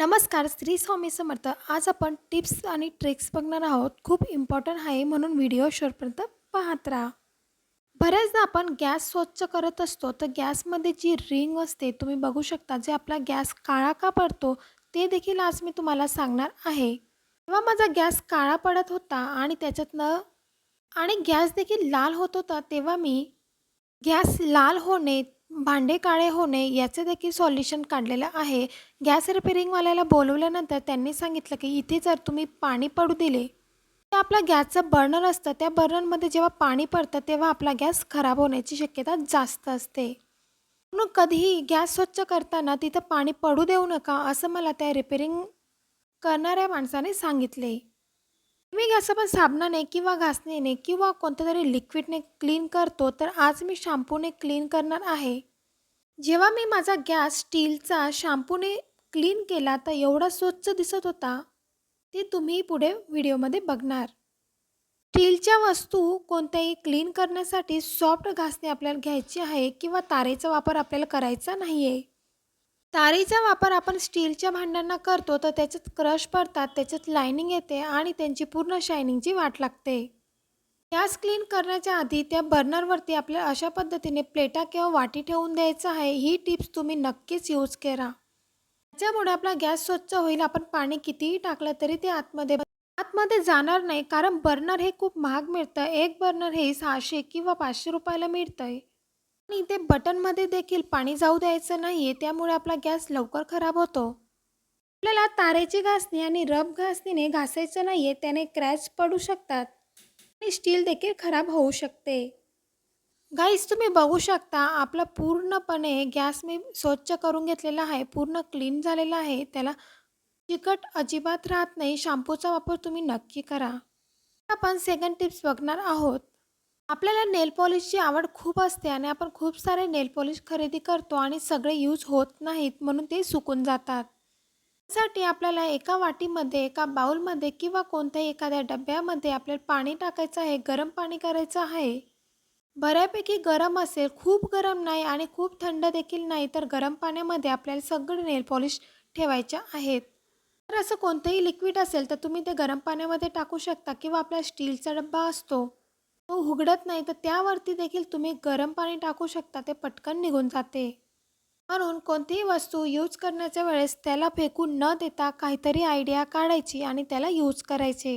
नमस्कार स्त्री स्वामी समर्थ. आज आपण टिप्स आणि ट्रिक्स बघणार आहोत. खूप इम्पॉर्टंट आहे म्हणून व्हिडिओ शेवटपर्यंत पाहत राहा. बऱ्याचदा आपण गॅस स्वच्छ करत असतो तर गॅसमध्ये जी रिंग असते तुम्ही बघू शकता जे आपला गॅस काळा का पडतो ते देखील आज मी तुम्हाला सांगणार आहे. तेव्हा माझा गॅस काळा पडत होता आणि त्याच्यातनं आणि गॅस देखील लाल होत होता तेव्हा मी गॅस लाल होणे भांडे काळे होणे याचे देखील सॉल्युशन काढलेलं आहे. गॅस रिपेरिंगवाल्याला बोलवल्यानंतर त्यांनी सांगितलं की इथे जर तुम्ही पाणी पडू दिले तर आपला गॅसचं बर्नर असतं. त्या बर्नरमध्ये जेव्हा पाणी पडतं तेव्हा आपला गॅस खराब होण्याची शक्यता जास्त असते. म्हणून कधीही गॅस स्वच्छ करताना तिथं पाणी पडू देऊ नका असं मला त्या रिपेरिंग करणाऱ्या माणसाने सांगितले. मी गॅस आपण साबणाने किंवा घासणीने किंवा कोणत्या तरी लिक्विडने क्लीन करतो तर आज मी शॅम्पूने क्लीन करणार आहे. जेव्हा मी माझा गॅस स्टीलचा शॅम्पूने क्लीन केला तर एवढा स्वच्छ दिसत होता. ते तुम्ही पुढे व्हिडिओमध्ये बघणार. स्टीलच्या वस्तू कोणत्याही क्लीन करण्यासाठी सॉफ्ट घासणी आपल्याला घ्यायची आहे किंवा तारेचा वापर आपल्याला करायचा नाही आहे तारेचा वापर आपण स्टीलच्या भांड्यांना करतो तर त्याच्यात क्रश पडतात त्याच्यात लायनिंग येते आणि त्यांची पूर्ण शायनिंगची वाट लागते. गॅस क्लीन करण्याच्या आधी त्या बर्नरवरती आपल्याला अशा पद्धतीने प्लेटा किंवा वाटी ठेवून द्यायचं आहे. ही टिप्स तुम्ही नक्कीच यूज करा. त्याच्यामुळे आपला गॅस स्वच्छ होईल. आपण पाणी कितीही टाकलं तरी ते आतमध्ये आतमध्ये जाणार नाही कारण बर्नर हे खूप महाग मिळतं. एक बर्नर हे सहाशे किंवा पाचशे रुपयाला मिळतं आहे आणि इथे बटनमध्ये देखील पाणी जाऊ द्यायचं नाही आहे त्यामुळे आपला गॅस लवकर खराब होतो. आपल्याला तारेची घासणी आणि रब घासणीने घासायचं नाही आहे त्याने क्रॅच पडू शकतात. आणि स्टील देखील खराब होऊ शकते. गाईस तुम्ही बघू शकता आपला पूर्णपणे गॅस मी स्वच्छ करून घेतलेला आहे पूर्ण क्लीन झालेला आहे त्याला चिकट अजिबात राहत नाही शॅम्पूचा वापर तुम्ही नक्की करा. आपण सेकंड टिप्स बघणार आहोत. आपल्याला नेल पॉलिशची आवड खूप असते आणि आपण खूप सारे नेल पॉलिश खरेदी करतो आणि सगळे यूज होत नाहीत म्हणून ते सुकून जातात. त्यासाठी आपल्याला एका वाटीमध्ये एका बाउलमध्ये किंवा कोणत्याही एखाद्या डब्यामध्ये आपल्याला पाणी टाकायचं आहे गरम पाणी करायचं आहे. बऱ्यापैकी गरम असेल खूप गरम नाही आणि खूप थंड देखील नाही तर गरम पाण्यामध्ये आपल्याला सगळे नेल पॉलिश ठेवायच्या आहेत. तर असं कोणतंही लिक्विड असेल तर तुम्ही ते गरम पाण्यामध्ये टाकू शकता किंवा आपला स्टीलचा डब्बा असतो. तो उघडत नाही तर त्यावरती देखील तुम्ही गरम पाणी टाकू शकता ते पटकन निघून जाते. म्हणून कोणतीही वस्तू यूज करण्याच्या वेळेस त्याला फेकून न देता काहीतरी आयडिया काढायची आणि त्याला यूज करायचे.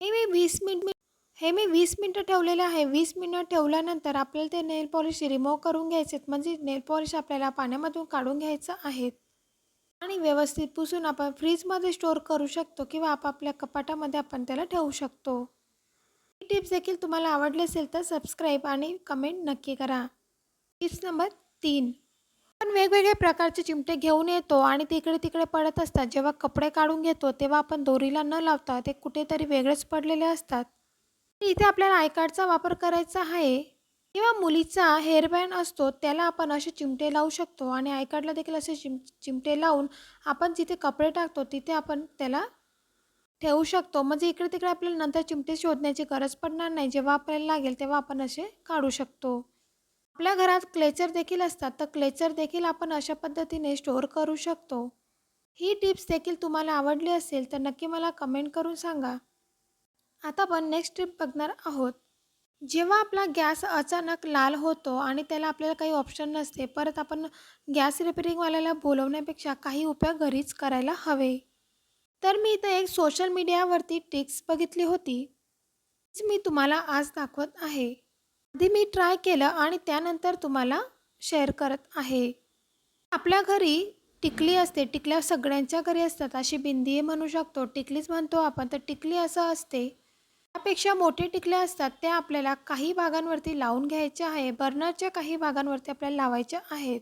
हे मी वीस मिनिट हे मी वीस मिनटं ठेवलेले आहे. वीस मिनटं ठेवल्यानंतर आपल्याला ते नेल पॉलिश रिमूव्ह करून घ्यायचे म्हणजे नेल पॉलिश आपल्याला पाण्यामधून काढून घ्यायचं आहेत आणि व्यवस्थित पुसून आपण फ्रीजमध्ये स्टोअर करू शकतो किंवा आपापल्या कपाटामध्ये आपण त्याला ठेवू शकतो. टिप्स देखील तुम्हाला आवडली असेल तर सबस्क्राईब आणि कमेंट नक्की करा. टिप्स नंबर तीन. आपण वेगवेगळ्या प्रकारचे चिमटे घेऊन येतो आणि ते इकडे तिकडे पडत असतात. जेव्हा कपडे काढून घेतो तेव्हा आपण दोरीला न लावता ते कुठेतरी वेगळेच पडलेले असतात. इथे आपल्याला आय कार्डचा वापर करायचा आहे. किंवा मुलीचा हेअरबँड असतो त्याला आपण असे चिमटे लावू शकतो आणि आय कार्डला देखील असे चिम चिमटे लावून आपण जिथे कपडे टाकतो तिथे आपण त्याला ठेवू शकतो. म्हणजे इकडे तिकडे आपल्याला नंतर चिमटे शोधण्याची गरज पडणार नाही. जेव्हा आपल्याला लागेल तेव्हा आपण असे काढू शकतो. आपल्या घरात क्लेचर देखील असतात. तर क्लेचर देखील आपण अशा पद्धतीने स्टोअर करू शकतो. ही टिप्स देखील तुम्हाला आवडली असेल तर नक्की मला कमेंट करून सांगा. आता आपण नेक्स्ट टिप बघणार आहोत. जेव्हा आपला गॅस अचानक लाल होतो आणि त्याला आपल्याला काही ऑप्शन नसते परत आपण गॅस रिपेरिंगवाल्याला बोलवण्यापेक्षा काही उपाय घरीच करायला हवे. तर मी इथं एक सोशल मीडियावरती टिक्स बघितली होती. मी तुम्हाला आज दाखवत आहे. आधी मी ट्राय केलं आणि त्यानंतर तुम्हाला शेअर करत आहे. आपल्या घरी टिकली असते. टिकल्या सगळ्यांच्या घरी असतात. अशी बिंदी म्हणू शकतो. टिकलीच म्हणतो आपण तर टिकली असं असते. त्यापेक्षा मोठे टिकले असतात. त्या आपल्याला काही भागांवरती लावून घ्यायच्या आहे. बर्नरच्या काही भागांवरती आपल्याला लावायच्या आहेत.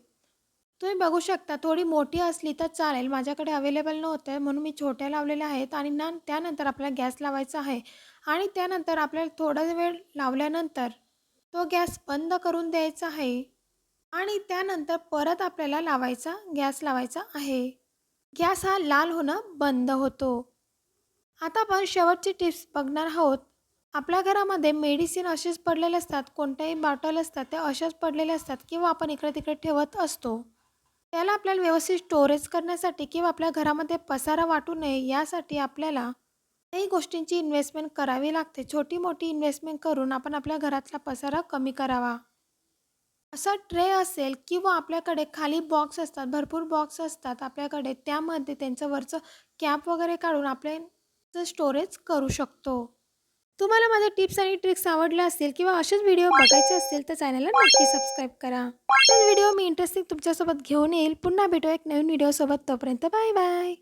तुम्ही बघू शकता थोडी मोठी असली तर चालेल. माझ्याकडे अवेलेबल नव्हतं म्हणून मी छोट्या लावलेल्या आहेत आणि ना त्यानंतर आपल्याला गॅस लावायचा आहे. आणि त्यानंतर आपल्याला थोडा वेळ लावल्यानंतर तो गॅस बंद करून द्यायचा आहे. आणि त्यानंतर परत आपल्याला लावायचा गॅस लावायचा आहे. गॅस हा लाल होणं बंद होतो. आता आपण शेवटची टिप्स बघणार आहोत. आपल्या घरामध्ये मेडिसिन असेच पडलेले असतात कोणत्याही बॉटल असतात त्या अशाच पडलेल्या असतात किंवा आपण इकडे तिकडे ठेवत असतो. त्याला आपल्याला व्यवस्थित स्टोरेज करण्यासाठी किंवा आपल्या घरामध्ये पसारा वाटू नये यासाठी आपल्याला काही गोष्टींची इन्व्हेस्टमेंट करावी लागते. छोटी मोठी इन्व्हेस्टमेंट करून आपण आपल्या घरातला पसारा कमी करावा. असा ट्रे असेल किंवा आपल्याकडे खाली बॉक्स असतात भरपूर बॉक्स असतात आपल्याकडे त्यामध्ये त्यांचं वरचं कॅप वगैरे काढून आपले स्टोरेज करू शकतो. तुम्हाला माझ्या टिप्स आणि ट्रिक्स आवडल्या असतील किंवा असेच व्हिडिओ बघायचे असतील तर चॅनलला नक्की सबस्क्राईब करा. असेच व्हिडिओ मी इंटरेस्टिंग तुमच्यासोबत घेऊन येईल. पुन्हा भेटू एक नवीन व्हिडिओसोबत. तोपर्यंत बाय बाय.